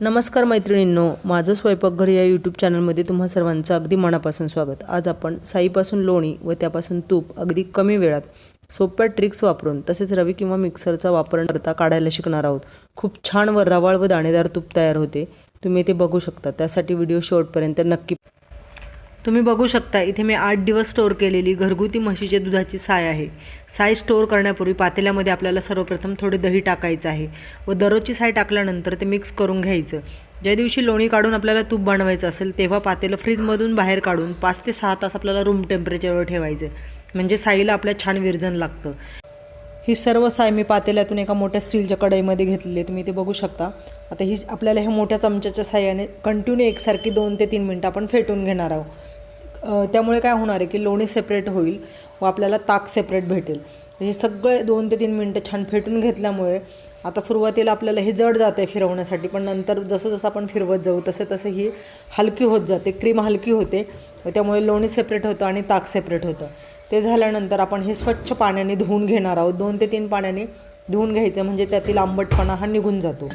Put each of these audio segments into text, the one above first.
नमस्कार मैत्रिणींनो माझं स्वयंपाकघर या यूट्यूब चॅनलमध्ये तुम्हा सर्वांचं अगदी मनापासून स्वागत. आज आपण साईपासून लोणी व त्यापासून तूप अगदी कमी वेळात सोप्या ट्रिक्स वापरून तसेच रवी किंवा मिक्सरचा वापर करता काढायला शिकणार आहोत. खूप छान व रवाळ व दाणेदार तूप तयार होते. तुम्ही ते बघू शकता. त्यासाठी व्हिडिओ शेवटपर्यंत नक्की तुम्ही बघू शकता इथे मी आठ दिवस स्टोअर केलेली घरगुती म्हशीच्या दुधाची साय आहे. साय स्टोअर करण्यापूर्वी पातेल्यामध्ये आपल्याला सर्वप्रथम थोडे दही टाकायचं आहे व दररोजची साय टाकल्यानंतर ते मिक्स करून घ्यायचं. ज्या दिवशी लोणी काढून आपल्याला तूप बनवायचं असेल तेव्हा पातेलं फ्रीजमधून बाहेर काढून पाच ते सहा तास आपल्याला रूम टेम्परेचरवर ठेवायचं. म्हणजे साईला आपल्या छान विरजन लागतं. ही सर्व साय मी पातेल्यातून एका मोठ्या स्टीलच्या कढईमध्ये घेतलेली आहे. तुम्ही ते बघू शकता. आता ही आपल्याला ह्या मोठ्या चमच्याच्या साह्याने कंटिन्यू एकसारखी दोन ते तीन मिनटं आपण फेटून घेणार आहोत. त्यामुळे काय होणार आहे की लोणी सेपरेट होईल व आपल्याला ताक सेपरेट भेटेल. हे सगळे दोन ते तीन मिनटं छान फेटून घेतल्यामुळे आता सुरुवातीला आपल्याला हे जड जाते आहे फिरवण्यासाठी पण नंतर जसं जसं आपण फिरवत जाऊ तसं तसं ही हलकी होत जाते क्रीम हलकी होते. त्यामुळे लोणी सेपरेट होतं आणि ताक सेपरेट होतं. ते झाल्यानंतर आपण हे स्वच्छ पाण्याने धुवून घेणार आहोत. दोन ते तीन पाण्याने धुवून घ्यायचं म्हणजे त्यातील आंबटपणा हा निघून जातो.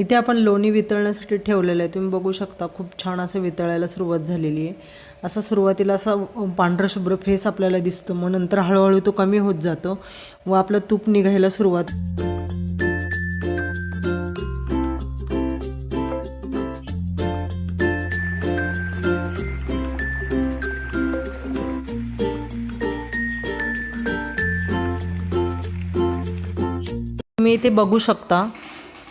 इथे आपण लोणी वितळण्यासाठी ठेवलेलं आहे. तुम्ही बघू शकता खूप छान असं वितळायला सुरुवात झालेली आहे. असं सुरुवातीला असा पांढरा शुभ्र फेस आपल्याला दिसतो. मग नंतर हळूहळू तो कमी होत जातो व आपलं तूप निघायला सुरुवात तुम्ही इथे बघू शकता.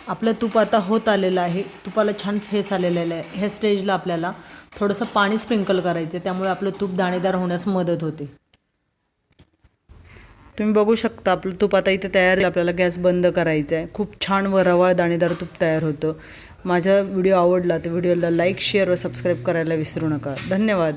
आपलं तूप आता होत आलेलं आहे. तुपाला छान फेस आलेलं आहे. ह्या स्टेजला आपल्याला थोडंसं पाणी स्प्रिंकल करायचं आहे त्यामुळे आपलं तूप दाणेदार होण्यास मदत होते. तुम्ही बघू शकता आपलं तूप आता इथे तयार आपल्याला गॅस बंद करायचा आहे खूप छान व रवाळ दाणेदार तूप तयार होतं. माझा व्हिडिओ आवडला तर व्हिडिओला लाईक शेअर व सबस्क्राईब करायला विसरू नका. धन्यवाद.